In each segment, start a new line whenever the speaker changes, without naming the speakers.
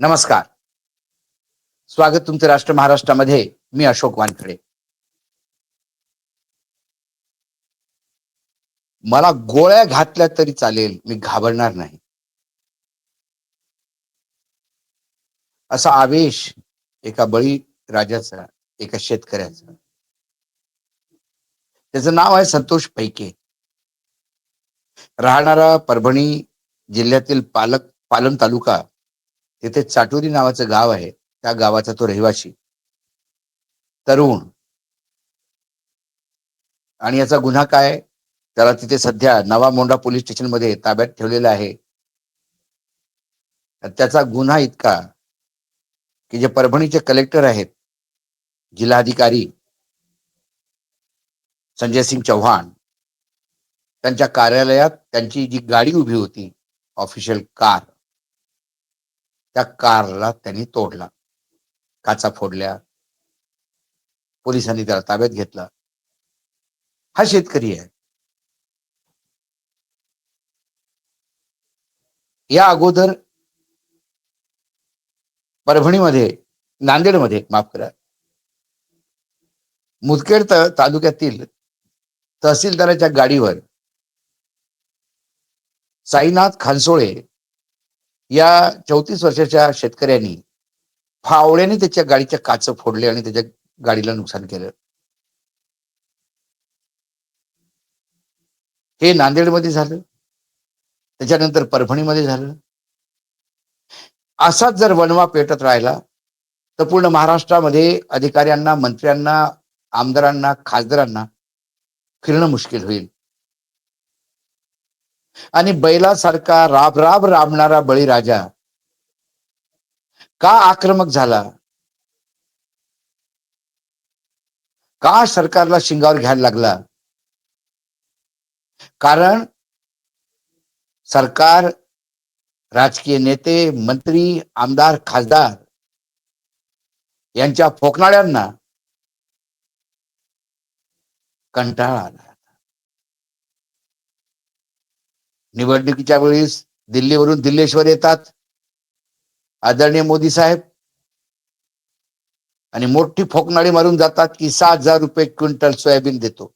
नमस्कार. स्वागत तुमचं राष्ट्र महाराष्ट्रामध्ये. मी अशोक वानखडे. मला गोळ्या घातल्या तरी चालेल मी घाबरणार नाही. असा आवेश एका बळी राजाचा एका शेतकऱ्याचा. त्याचं नाव आहे संतोष पैके. राहणारा परभणी जिल्ह्यातील पालक पालम तालुका तिथे चाटोरी नावाचं गाव आहे. त्या गावाचा तो रहिवासी तरुण. आणि याचा गुन्हा काय? त्याला तिथे सध्या नवा मोंडा पोलीस स्टेशनमध्ये ताब्यात ठेवलेला आहे. त्याचा गुन्हा इतका की जे परभणीचे कलेक्टर आहेत जिल्हाधिकारी संजय सिंग चव्हाण त्यांच्या कार्यालयात त्यांची जी गाडी उभी होती ऑफिशियल कार त्या कारला त्यांनी तोडला. काचा फोडल्या. पोलिसांनी त्याला ताब्यात घेतला. हा शेतकरी आहे. या अगोदर परभणीमध्ये नांदेडमध्ये माफ करा. मुदखेड तालुक्यातील तहसीलदाराच्या गाडीवर साईनाथ खानसोळे या चौतीस वर्षाच्या शेतकऱ्यांनी फावड्याने त्याच्या गाडीच्या काच फोडले आणि त्याच्या गाडीला नुकसान केलं. हे नांदेडमध्ये झालं. त्याच्यानंतर परभणीमध्ये झालं. असाच जर वनवा पेटत राहिला तर पूर्ण महाराष्ट्रामध्ये अधिकाऱ्यांना मंत्र्यांना आमदारांना खासदारांना फिरणं मुश्किल होईल. आणि बैलासारखा राब राब राबणारा बळीराजा का आक्रमक झाला? का सरकारला शिंगावर घ्यायला लागला? कारण सरकार राजकीय नेते मंत्री आमदार खासदार यांच्या फोकणाऱ्यांना कंटाळा आला. निवडणुकीच्या वेळेस दिल्लीवरून दिल्लेश्वर येतात. आदरणीय मोदी साहेब. आणि मोठी फोकनाळी मारून जातात की सात हजार रुपये क्विंटल सोयाबीन देतो.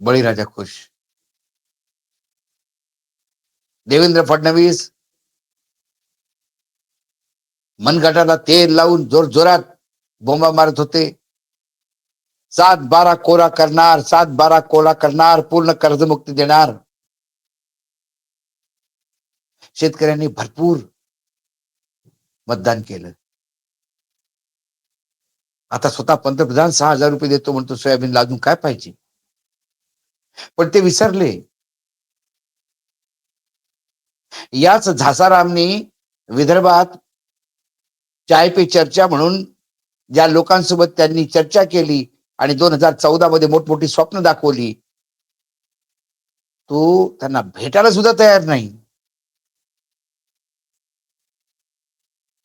बळीराजा खुश. देवेंद्र फडणवीस. मनगटाला तेल लावून जोर जोरात बोंबा मारत होते. सात बारा कोरा करणार सात बारा कोरा करणार पूर्ण कर्जमुक्ती देणार. शेतकऱ्यांनी भरपूर मतदान केलं. आता स्वतः पंतप्रधान सहा हजार रुपये देतो म्हणतो सोयाबीन लागून काय पाहिजे? पण ते विसरले. याच झासारामनी विदर्भात चाय पे चर्चा म्हणून ज्या लोकांसोबत त्यांनी चर्चा केली आणि दोन हजार चौदा मध्ये मोठमोठी स्वप्न दाखवली. तो त्यांना भेटायला सुद्धा तयार नाही.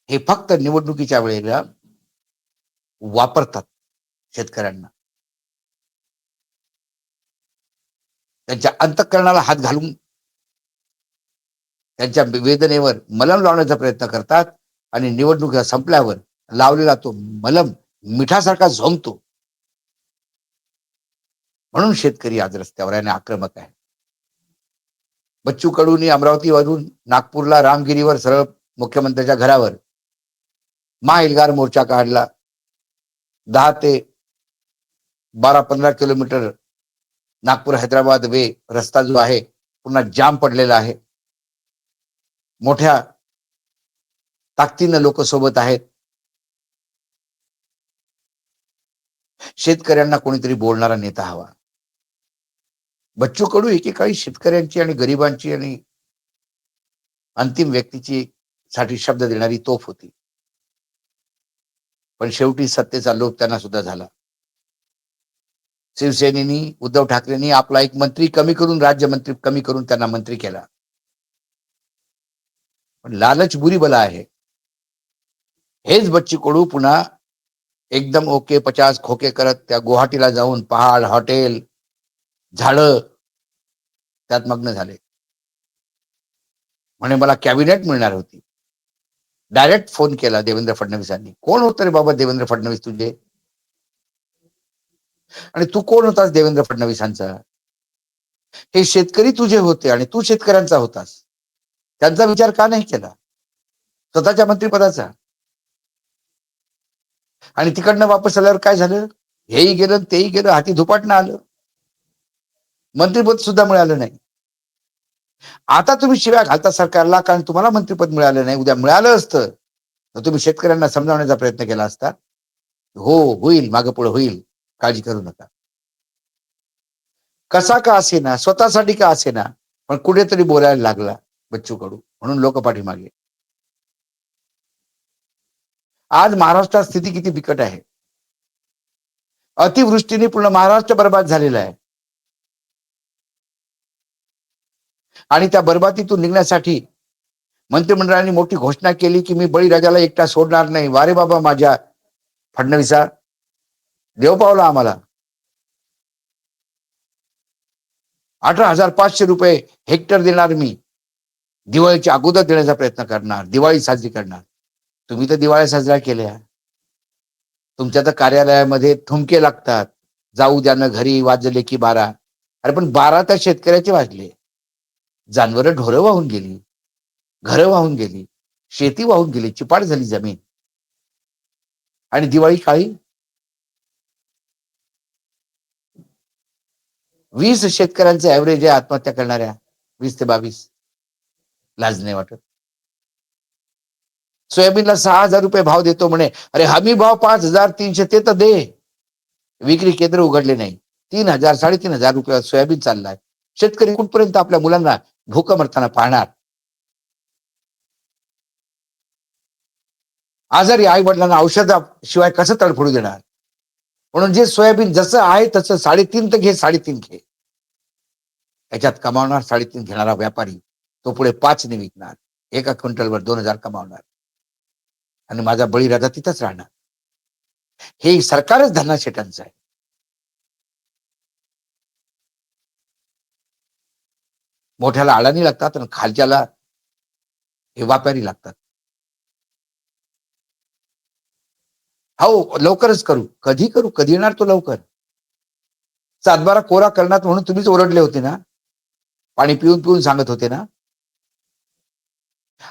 हे फक्त निवडणुकीच्या वेळेला वापरतात शेतकऱ्यांना. त्यांच्या अंतकरणाला हात घालून त्यांच्या वेदनेवर मलम लावण्याचा प्रयत्न करतात आणि निवडणुका संपल्यावर लावलेला तो मलम मिठासारखा झोंबतो. म्हणून शेतकरी आज रस्त्यावर आहे आणि आक्रमक आहे. बच्चू कडूनी अमरावतीवरून नागपूरला रामगिरीवर सरळ मुख्यमंत्र्याच्या घरावर महाएल्गार मोर्चा काढला. दहा ते बारा पंधरा किलोमीटर नागपूर हैदराबाद वे रस्ता जो आहे पुन्हा जाम पडलेला आहे. मोठ्या ताकदीनं लोक सोबत आहेत. शेतकऱ्यांना कोणीतरी बोलणारा नेता हवा. बच्चू कडू एकेकाळी शेतकऱ्यांची आणि गरिबांची आणि अंतिम व्यक्तीची साठी शब्द देणारी तोफ होती. पण शेवटी सत्तेचा लोप त्यांना सुद्धा झाला. शिवसेनेनी उद्धव ठाकरेंनी आपला एक मंत्री कमी करून राज्यमंत्री कमी करून त्यांना मंत्री केला. पण लालच बुरी बला आहे. हेच बच्ची कडू पुन्हा एकदम ओके पचास खोके करत त्या गुवाहाटीला जाऊन पहाड हॉटेल झाड त्यात मग्न झाले. म्हणे मला कॅबिनेट मिळणार होती. डायरेक्ट फोन केला देवेंद्र फडणवीसांनी कोण होतं रे बाबा देवेंद्र फडणवीस तुझे? आणि तू कोण होतास देवेंद्र फडणवीसांचा हे शेतकरी तुझे होते आणि तू शेतकऱ्यांचा होतास. त्यांचा विचार का नाही केला? स्वतःच्या मंत्रिपदाचा. आणि तिकडनं वापस आल्यावर काय झालं? हेही गेलं तेही गेलं हाती धुपाटणं आलं. मंत्रिपद सुद्धा मिळालं नाही. आता तुम्ही शिव्या घालता सरकारला कारण तुम्हाला मंत्रिपद मिळालं नाही. उद्या मिळालं असतं तर तुम्ही शेतकऱ्यांना समजावण्याचा प्रयत्न केला असता. हो होईल मागं पुढे होईल. काळजी करू नका. कसा का असेना स्वतःसाठी का असेना पण कुठेतरी बोलायला लागला बच्चू कडू म्हणून लोक पाठीमागे. आज महाराष्ट्रात स्थिती किती बिकट आहे. अतिवृष्टीने पूर्ण महाराष्ट्र बर्बाद झालेला आहे. आणि त्या बर्बादीतून निघण्यासाठी मंत्रिमंडळाने मोठी घोषणा केली की मी बळीराजाला एकटा सोडणार नाही. वारे बाबा माझ्या फडणवीसा. देव पावला आम्हाला. अठरा हजार पाचशे रुपये हेक्टर देणार मी. दिवाळीच्या अगोदर देण्याचा प्रयत्न करणार. दिवाळी साजरी करणार. तुम्ही तर दिवाळी साजरा केल्या. तुमच्या तर कार्यालयामध्ये ठुमके लागतात. जाऊ द्यानं घरी वाजले की बारा. अरे पण बारा तर शेतकऱ्याचे वाजले. जानवरं ढोरं वाहून गेली. घरं वाहून गेली. शेती वाहून गेली. चिपाड झाली जमीन. आणि दिवाळी काळी वीस शेतकऱ्यांचे ऍव्हरेज आहे आत्महत्या करणाऱ्या. वीस ते बावीस. लाज नाही वाटत. सोयाबीनला सहा हजार रुपये भाव देतो म्हणे. अरे हमी भाव पाच हजार तीनशे ते तर दे. विक्री केंद्र उघडले नाही. तीन हजार साडेतीन हजार रुपये सोयाबीन चाललाय. शेतकरी कुठपर्यंत आपल्या मुलांना भूक मरताना पाहणार आजारी आई वडिलांना औषधाशिवाय कसं तडफडू देणार? म्हणून जे सोयाबीन जसं आहे तसं साडेतीन तर घे साडेतीन घे. याच्यात कमावणार साडेतीन घेणारा व्यापारी तो पुढे पाच ने विकणार. एका क्विंटलवर दोन हजार कमावणार. आणि माझा बळीराजा तिथंच राहणार. हे सरकारच धन्ना शेटांचं आहे. मोठ्याला अडाणी लागतात आणि खालच्याला हे व्यापारी लागतात. हो लवकरच करू. कधी करू? कधी येणार तो लवकर? सातबारा कोरा करणार म्हणून तुम्हीच ओरडले होते ना? पाणी पिऊन पिऊन सांगत होते ना?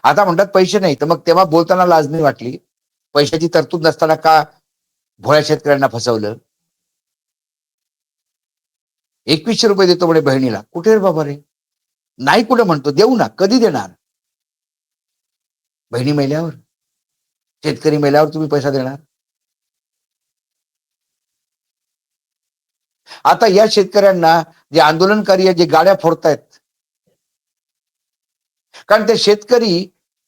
आता म्हणतात पैसे नाही तर मग तेव्हा बोलताना लाज नाही वाटली. पैशाची तरतूद नसताना का भोळ्या शेतकऱ्यांना फसवलं? एकवीसशे रुपये देतो म्हणे बहिणीला. कुठे रे बाबा रे? नाही कुठं म्हणतो देऊ ना कधी देणार? बहिणी महिल्यावर शेतकरी महिल्यावर तुम्ही पैसा देणार? आता या शेतकऱ्यांना जे आंदोलनकारी जे गाड्या फोडतायत कारण ते शेतकरी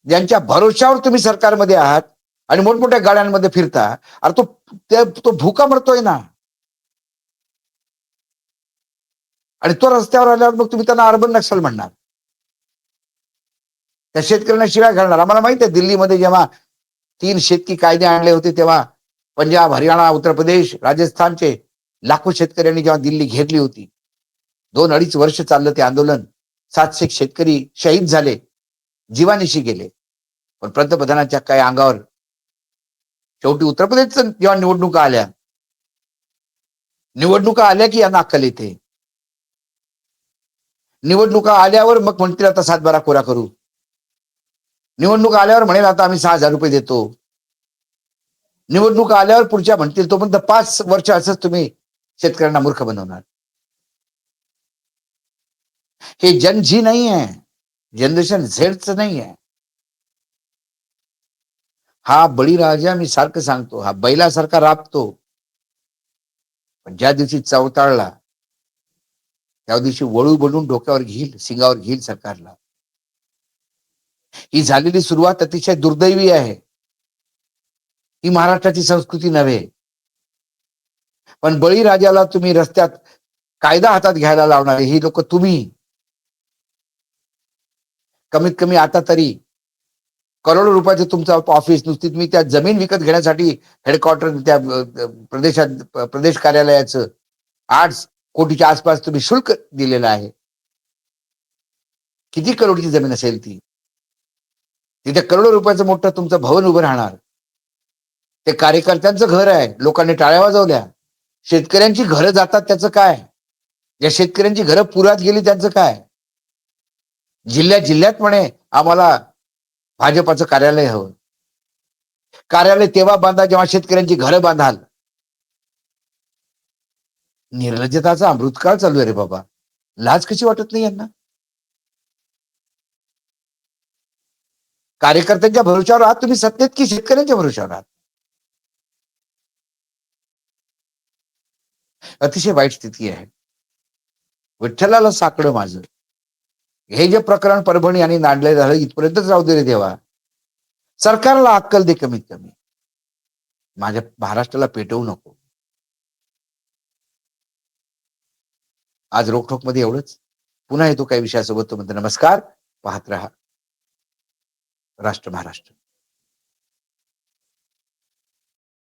ज्यांच्या भरोशावर तुम्ही सरकारमध्ये आहात आणि मोठमोठ्या गाड्यांमध्ये फिरता अरे तो ते- तो भुका मरतोय ना. आणि तो रस्त्यावर आल्यावर मग तुम्ही त्यांना अर्बन नक्षल म्हणणार. त्या शेतकऱ्यांना शिवाय घालणार. आम्हाला माहीत आहे दिल्लीमध्ये जेव्हा तीन शेतकी कायदे आणले होते तेव्हा पंजाब हरियाणा उत्तर प्रदेश राजस्थानचे लाखो शेतकऱ्यांनी जेव्हा दिल्ली घेरली होती दोन अडीच वर्ष चाललं ते आंदोलन. सातशे शेतकरी शहीद झाले जीवानिशी गेले. पण पंतप्रधानांच्या काही अंगावर शेवटी उत्तर प्रदेशच जेव्हा निवडणुका आल्या निवडणुका आल्या की यांना अक्कल येते. निवडणुका आल्यावर मग म्हणतील आता सातबारा कोरा करू. निवडणुका आल्यावर म्हणेल आता आम्ही सहा हजार रुपये देतो. निवडणूक आल्यावर पुढच्या म्हणतील तोपर्यंत पाच वर्ष असंच तुम्ही शेतकऱ्यांना मूर्ख बनवणार. हे जन जी नाही आहे जनरेशन झेडच नाही आहे हा बळीराजा मी सारखं सांगतो हा बैलासारखा राबतो. पण ज्या दिवशी चवताळला त्या दिवशी वळू बनून डोक्यावर घेईल सिंगावर घेईल सरकारला. ही झालेली सुरुवात अतिशय दुर्दैवी आहे. ही महाराष्ट्राची संस्कृती नव्हे. पण बळीराजाला तुम्ही रस्त्यात कायदा हातात घ्यायला लावणारे ही लोक तुम्ही. कमीत कमी आता तरी करोडो रुपयाचं तुमचं ऑफिस नुसती तुम्ही त्या जमीन विकत घेण्यासाठी हेडक्वार्टर त्या प्रदेशात प्रदेश कार्यालयाचं आठ कोटीच्या आसपास तुम्ही शुल्क दिलेलं आहे. किती करोडची जमीन असेल ती? तिथे करोडो रुपयाचं मोठं तुमचं भवन उभं राहणार. ते कार्यकर्त्यांचं घर आहे. लोकांनी टाळ्या वाजवल्या. शेतकऱ्यांची घरं जातात त्याचं काय? या शेतकऱ्यांची घरं पुरात गेली त्यांचं काय? जिल्ह्या जिल्ह्यात म्हणे आम्हाला भाजपाचं कार्यालय हवं. कार्यालय तेव्हा बांधा जेव्हा शेतकऱ्यांची घरं बांधाल. निर्लज्जताचा अमृतकाळ चालू आहे रे बाबा. लाज कशी वाटत नाही यांना? कार्यकर्त्यांच्या भरोश्यावर आहात तुम्ही? सत्तेत की शेतकऱ्यांच्या भरोश्यावर आहात? अतिशय वाईट स्थिती आहे. विठ्ठलाला साकडं माझं. हे जे प्रकरण परभणी आणि नांडले झालं इथपर्यंतच राहू दे रे देवा. सरकारला अक्कल दे कमीत कमी. माझ्या महाराष्ट्राला पेटवू नको. आज रोखोकमध्ये एवढंच. पुन्हा येतो काही विषयासोबत. तो म्हणतो नमस्कार. पाहत रहा. राष्ट्र महाराष्ट्र.